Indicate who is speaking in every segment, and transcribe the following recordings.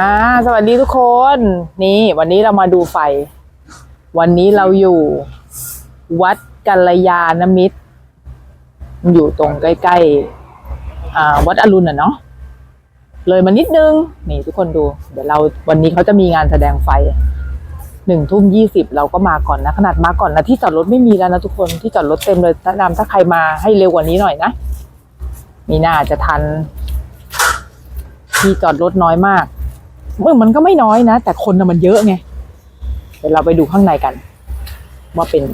Speaker 1: อ่าสวัสดีทุกคน นี่วันนี้เรามาดูไฟ วันนี้เราอยู่ วัดกัลยาณมิตร อยู่ตรงใกล้ๆอ่าวัดอรุณอะเนาะเลยมานิดนึง นี่ทุกคนดู เดี๋ยวเราวันนี้เขาจะมีงานแสดงไฟหนึ่งทุ่มยี่สิบเราก็มาก่อนนะ ขนาดมาก่อนนะที่จอดรถไม่มีแล้วนะทุกคนที่จอดรถเต็มเลยแนะนำถ้าใครมาให้เร็วกว่านี้หน่อยนะ มีน่าจะทัน ที่จอดรถน้อยมาก มันก็ไม่น้อยนะ แต่คนนะมันเยอะไงเดี๋ยวเราไปดูข้างในกัน ว่าเป็น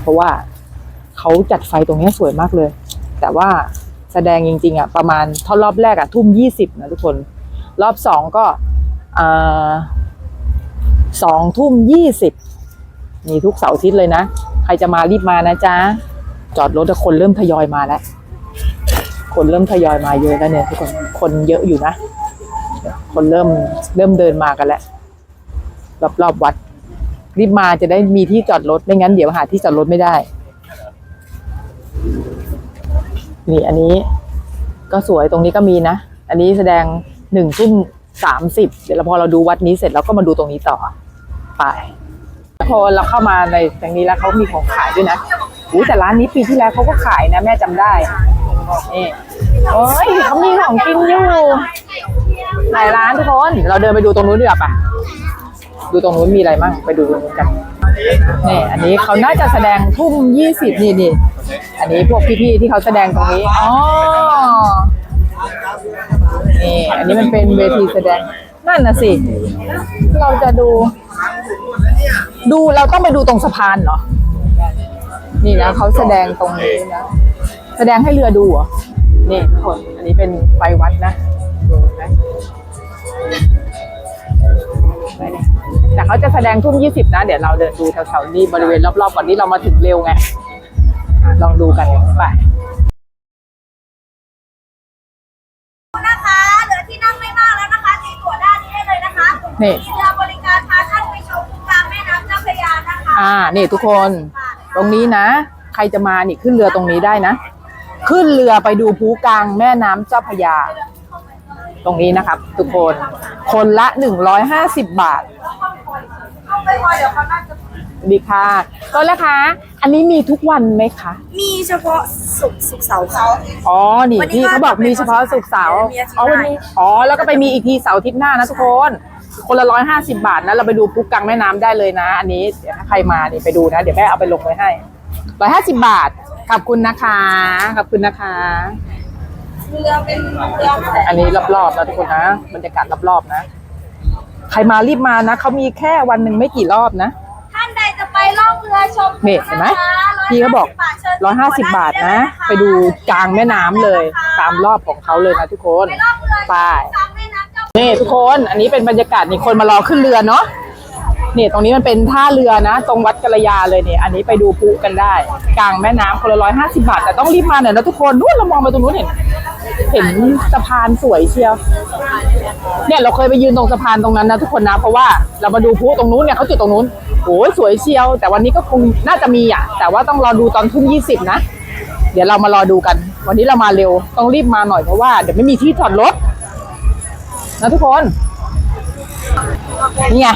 Speaker 1: เพราะว่าเขาจัดไฟตรงนี้สวยมากเลย แต่ว่าแสดงจริง ๆอะประมาณเท่ารอบแรกอะทุ่มยี่สิบนะทุกคน รอบสองก็สองทุ่มยี่สิบมีทุกเสาร์อาทิตย์เลยนะ ใครจะมารีบมานะจ๊ะ จอดรถแต่คนเริ่มทยอยมาแล้ว คนเริ่มทยอยมาเยอะแล้วเนี่ยทุกคน คนเยอะอยู่นะ คนเริ่มเริ่มเดินมากันแล้วรอบรอบๆวัด รีบมาจะได้มีที่จอดรถไม่งั้นเดี๋ยวหาที่จอดรถไม่ได้ นี่อันนี้ ก็สวยตรงนี้ก็มีนะ อันนี้แสดงหนึ่งทุ่มสามสิบเดี๋ยวเราพอเราดูวัดนี้เสร็จเราก็มาดูตรงนี้ต่อไปพอเราเข้ามาในตรงนี้แล้วเขามีของขายด้วยนะอุ้ยแต่ร้านนี้ปีที่แล้วเขาก็ขายนะ แม่จำได้นี่ โอ้ยเขามีของกินอยู่หลายร้านทุกคน เราเดินไปดูตรงนู้นดีกว่าปะดูตรงนู้นมีอะไรมั่งไปดูตรงนู้นกันนี่อันนี้เขาน่าจะแสดงทุ่มยี่สิบนี่นี่อันนี้พวกพี่ๆที่เขาแสดงตรงนี้อ๋อนี่อันนี้มันเป็นเวทีแสดงนั่นนะสิ เราจะดู ดูเราต้องไปดูตรงสะพานเหรอ นี่นะเขาแสดงตรงนี้นะ แสดงให้เรือดูเหรอ นี่ทุกคน อันนี้เป็นไฟวัดนะดูนะแต่เขาจะแสดงทุ่มยี่สิบนะ เดี๋ยวเราเดินดูแถวๆนี้บริเวณรอบๆก่อนนี้เรามาถึงเร็วไงอะลองดูกันไป
Speaker 2: นะคะเหลือที่นั่งไม่มากแล้วนะคะตีตั๋วด้านนี้ได้เลยนะคะ
Speaker 1: นี่
Speaker 2: มีเรือบริการพาท่านไปชมกลางแม่น้ำเจ้าพระยานะคะ
Speaker 1: อ่า นี่ทุกคน ตรงนี้นะ ใครจะมานี่ขึ้นเรือตรงนี้ได้นะ ขึ้นเรือไปดูภูกลางแม่น้ำเจ้าพระยา ตรงนี้นะครับ ทุกคน คนละหนึ่งร้อยห้าสิบบาท
Speaker 2: เข้าไปพอเดี๋ยวเขาน่าจะ
Speaker 1: ดีค่ะก็แล้วคะ อันนี้มีทุกวันไหมคะ
Speaker 2: มีเฉพาะศุกร์ศุกร์เสาร์ค่ะ
Speaker 1: อ๋อ นี่
Speaker 2: วันนี้
Speaker 1: พี่เขาบอกมีเฉพาะศุกร์เสาร์
Speaker 2: มีอาทิตย์
Speaker 1: อ๋อวันนี้
Speaker 2: หน้า
Speaker 1: อ๋อ แล้วก็ไปมีอีกทีเสาร์อาทิตย์หน้านะทุกคน คนละร้อยห้าสิบาทนะ เราไปดูภูกลางแม่น้ำได้เลยนะ อันนี้เดี๋ยวถ้าใครมานี่ไปดูนะ เดี๋ยวแม่เอาไปลงไว้ให้ร้อยห้าสิบาท ขอบคุณนะคะ ขอบคุณนะคะ
Speaker 2: เรือเป็นเรือ
Speaker 1: อันนี้รอบๆนะทุกคนนะบรรยากาศรอบๆนะ ใครมารีบมานะเขามีแค่วันหนึ่งไม่กี่รอบนะ
Speaker 2: ท่านใดจะไปล่องเรือชม
Speaker 1: นี่เห็นไหม
Speaker 2: นะคะ
Speaker 1: พี่เขาบอก
Speaker 2: 150เชิญ
Speaker 1: ร้อยห้าสิบบาทนะ ไปดูกลางแม่น้ำเลย ตามรอบของเขาเลยนะทุกคน
Speaker 2: ไปล่องเรือชม
Speaker 1: ไป
Speaker 2: กลางแม่น้ำเจ้า
Speaker 1: นี่ทุกคน อันนี้เป็นบรรยากาศนี่คนมารอขึ้นเรือเนาะ เนี่ยตรงนี้มันเป็นท่าเรือนะ ตรงวัดกัลยาเลยเนี่ยอันนี้ไปดูปุกันได้ กลางแม่น้ำคนละร้อยห้าสิบาท แต่ต้องรีบมาหน่อยนะทุกคนนู้นเรามองไปตรงนู้นเห็น เห็นสะพานสวยเชียว เนี่ยเราเคยไปยืนตรงสะพานตรงนั้นนะทุกคนนะ เพราะว่าเรามาดูพลุตรงนู้นเนี่ยเขาจุดตรงนู้นโอ้ยสวยเชียว แต่วันนี้ก็คงน่าจะมีอะ แต่ว่าต้องรอดูตอนทุ่มยี่สิบนะ เดี๋ยวเรามารอดูกัน วันนี้เรามาเร็วต้องรีบมาหน่อยเพราะว่าเดี๋ยวไม่มีที่จอดรถนะทุกคนนี่ไง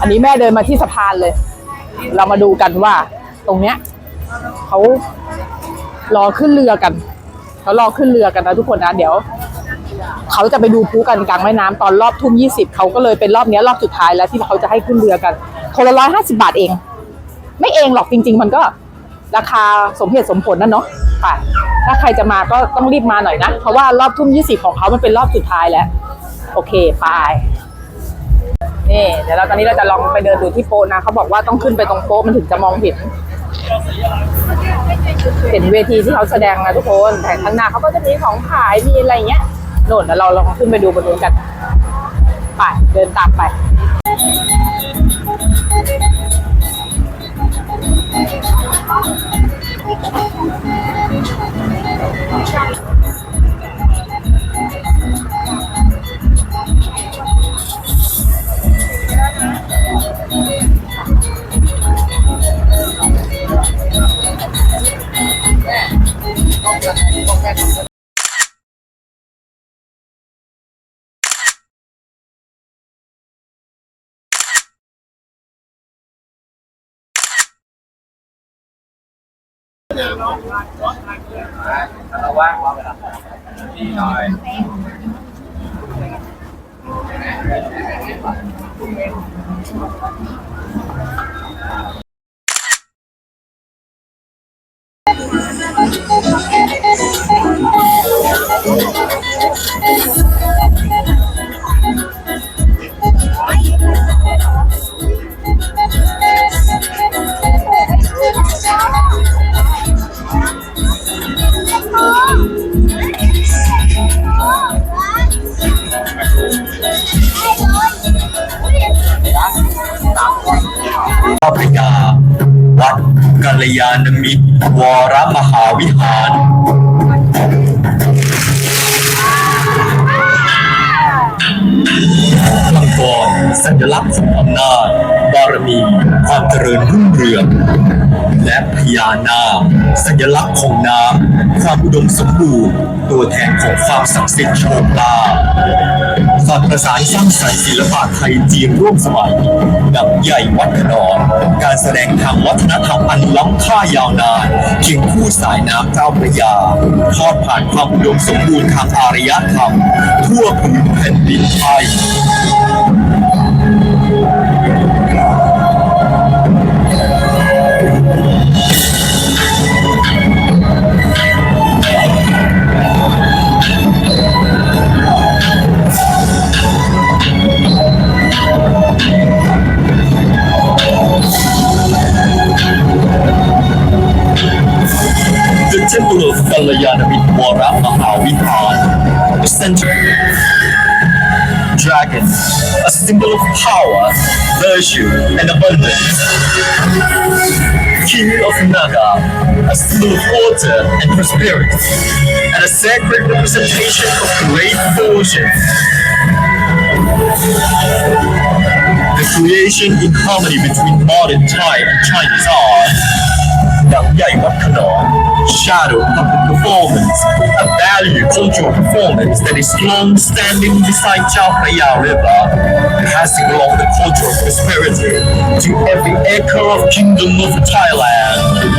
Speaker 1: อันนี้แม่เดินมาที่สะพานเลย เรามาดูกันว่า ตรงเนี้ยเขารอขึ้นเรือกันเขารอขึ้นเรือกันนะทุกคนนะเดี๋ยวเขาจะไปดูพลุกันกลางแม่น้ำตอนรอบทุ่มยี่สิบเขาก็เลยเป็นรอบเนี้ยรอบสุดท้ายแล้วที่เขาจะให้ขึ้นเรือกันคนละร้อยห้าสิบาทเอง ไม่เองหรอกจริง ๆ มันก็ราคาสมเหตุสมผลนะเนาะค่ะถ้าใครจะมาก็ต้องรีบมาหน่อยนะ เพราะว่ารอบทุ่มยี่สิบของเขามันเป็นรอบสุดท้ายแล้ว โอเคไป นี่เดี๋ยวเราตอนนี้เราจะลองไปเดินดูที่โป๊ะนะเขาบอกว่าต้องขึ้นไปตรงโป๊ะมันถึงจะมองเห็น เห็นเวทีที่เขาแสดงนะทุกคนแต่ข้างหน้าเขาก็จะมีของขายมีอะไรเงี้ยโน่นเดี๋ยวเราลองขึ้นไปดูบนนู้นกันไปเดินตามไป
Speaker 2: เรา
Speaker 3: ว่างว่าเวลาดีหน่อย
Speaker 4: พระพยาวัดกัลยาณมิตรวรมหาวิหารมังกรสัญลักษณ์ของอำนาจบารมีความเจริญรุ่งเรืองและพญานาคสัญลักษณ์ของน้ำความอุดมสมบูรณ์ตัวแทนของความศักดิ์สิทธิ์โชคลาภ การประสานสร้างสรรค์ศิลปะไทยจีนร่วมสมัยหนังใหญ่วัดขนอนการแสดงทางวัฒนธรรมอันล้ำค่ายาวนานเคียงคู่สายน้ำเจ้าพระยา ทอดผ่านความอุดมสมบูรณ์ทางอารยธรรม ทั่วผืนแผ่นดินไทย power, virtue, and abundance. King of Naga, a symbol of water and prosperity, and a sacred representation of great fortune. The creation in harmony between modern Thai and Chinese art that yeah, what kind shadow of performance, a value cultural performance that is long standing beside Chao River. Passing along the culture prosperity to every acre of Kingdom of Thailand.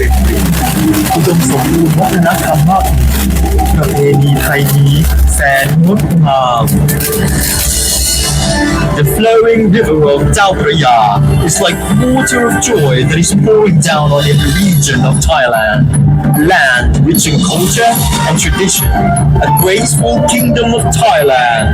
Speaker 4: อุดมสมบูรณ์วัฒนธรรมมากมีประเพณีไทยนี้แสนงดงาม The flowing river of Chao Phraya is like water of joy that is pouring down on every region of Thailand. Land rich in culture and tradition, a graceful kingdom of Thailand.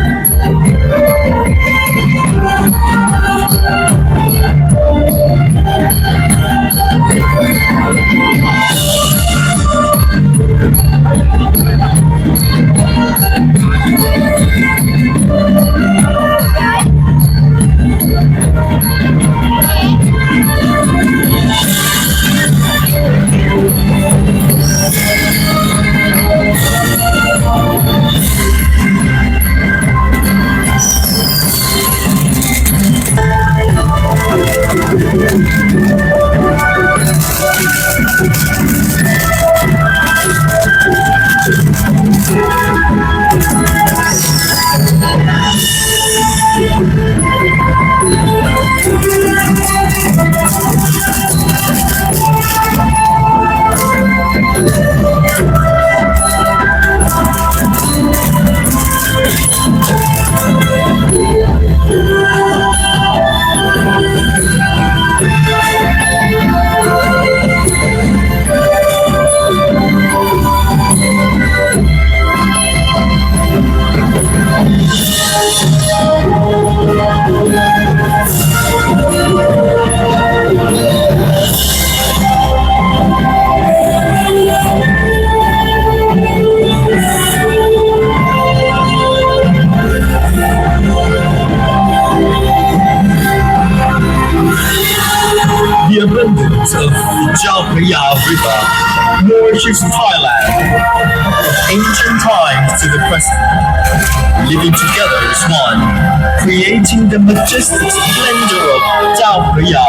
Speaker 4: Nourishes Thailand from ancient times to the present. Living together as one, creating the majestic splendor of Chao Phraya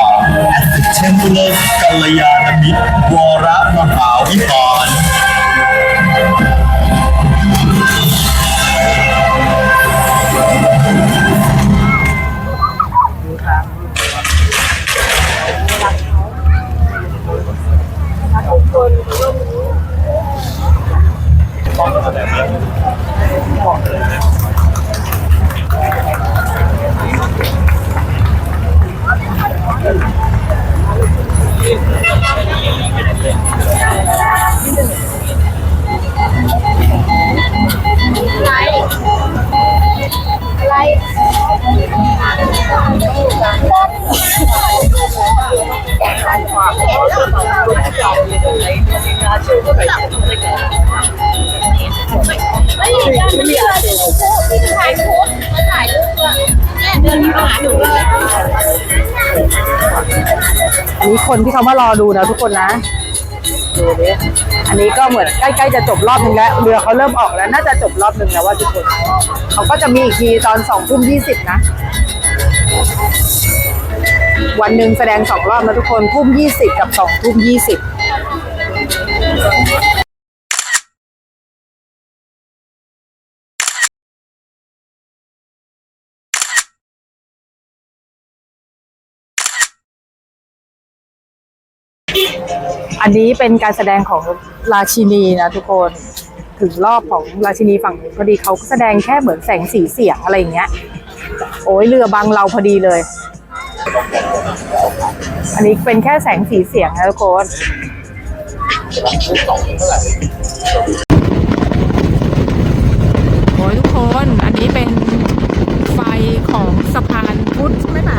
Speaker 4: at the temple of Kalyana Wara Mahavihan.
Speaker 1: คนที่เขามารอดูนะทุกคนนะดูดิอันนี้ก็เหมือนใกล้ๆจะจบรอบหนึ่งแล้วเรือเขาเริ่มออกแล้ว น่าจะจบรอบหนึ่งแล้วว่าทุกคนเขาก็จะมีอีกทีตอนสองทุ่มยี่สิบนะ วันหนึ่งแสดงสองรอบนะทุกคนทุ่มยี่สิบกับสองทุ่มยี่สิบ อันนี้เป็นการแสดงของราชินีนะทุกคนถึงรอบของราชินีฝั่งนู้พอดีเขาแสดงแค่เหมือนแสงสีเสียงอะไรอย่างเงี้ย โอ้ยเรือบังเราพอดีเลย อันนี้เป็นแค่แสงสีเสียงนะทุกคนโอ้ยทุกคน อันนี้เป็นไฟของสะพานพุทธใช่ไหม